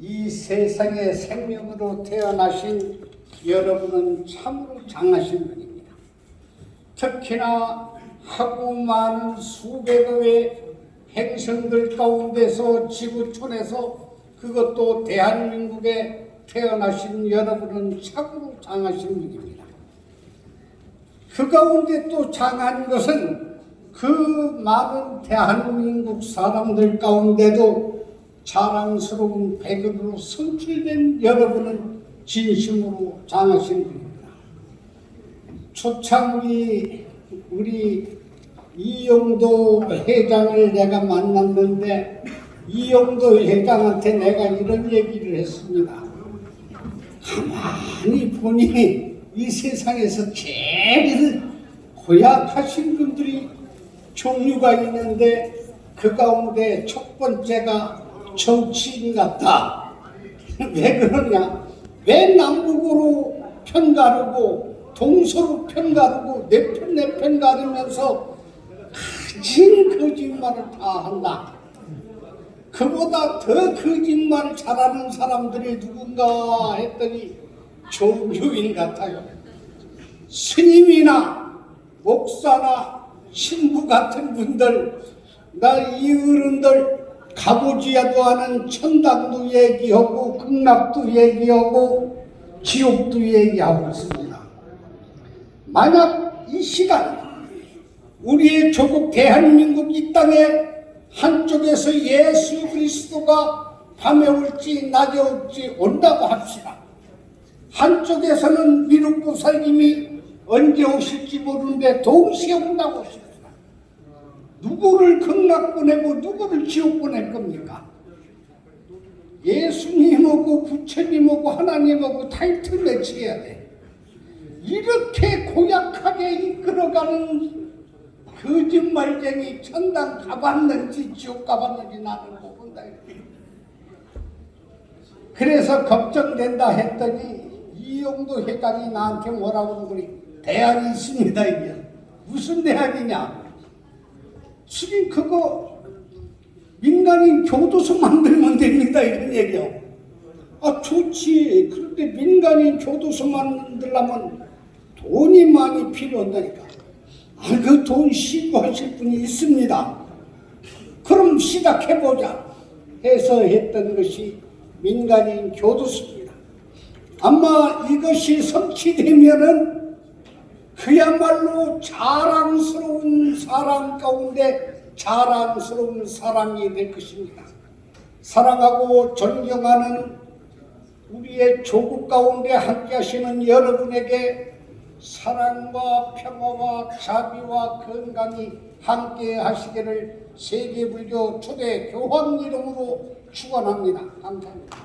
이 세상에 생명으로 태어나신 여러분은 참으로 장하신 분입니다. 특히나 하고 많은 수백억의 행성들 가운데서 지구촌에서 그것도 대한민국에 태어나신 여러분은 참으로 장하신 분입니다. 그 가운데 또 장한 것은 그 많은 대한민국 사람들 가운데도 자랑스러운 백으로 선출된 여러분은 진심으로 장하신 분입니다. 초창기 우리 이영도 회장을 내가 만났는데 이영도 회장한테 내가 이런 얘기를 했습니다. 가만히 보니 이 세상에서 제일 고약하신 분들이 종류가 있는데 그 가운데 첫 번째가 정치인 같다. 왜 그러냐? 왜 남북으로 편가르고 동서로 편가르고 내 편 내 편 가르면서 가진 거짓말을 다 한다. 그보다 더 거짓말 잘하는 사람들이 누군가 했더니 종교인 같아요. 스님이나 목사나 신부 같은 분들, 나 이 어른들 가보지야도 않은 천당도 얘기하고 극락도 얘기하고 지옥도 얘기하고 있습니다. 만약 이 시간 우리의 조국 대한민국 이 땅에 한쪽에서 예수 그리스도가 밤에 올지 낮에 올지 온다고 합시다. 한쪽에서는 미륵 보살님이 언제 오실지 모르는데 동시에 온다고 합시다. 누구를 극락 보내고 누구를 지옥 보낼 겁니까? 예수님하고 부처님하고 하나님하고 타이틀 매치해야 돼. 이렇게 고약하게 이끌어가는 거짓말쟁이 천당 가봤는지 지옥 가봤는지 나는. 이렇게. 그래서 걱정된다 했더니 이용도 회장이 나한테 뭐라고 그러니 대안이 있습니다 이게 무슨 대안이냐 지금 그거 민간인 교도소 만들면 됩니다 이런 얘기요. 아 좋지. 그런데 민간인 교도소 만들려면 돈이 많이 필요한다니까. 아 그 돈 신고하실 분이 있습니다. 그럼 시작해보자. 해서 했던 것이 민간인 교도소입니다. 아마 이것이 성취되면은 그야말로 자랑스러운 사람 가운데 자랑스러운 사람이 될 것입니다. 사랑하고 존경하는 우리의 조국 가운데 함께 하시는 여러분에게 사랑과 평화와 자비와 건강이 함께 하시기를 세계불교 초대 교황 이름으로 축원합니다. 감사합니다.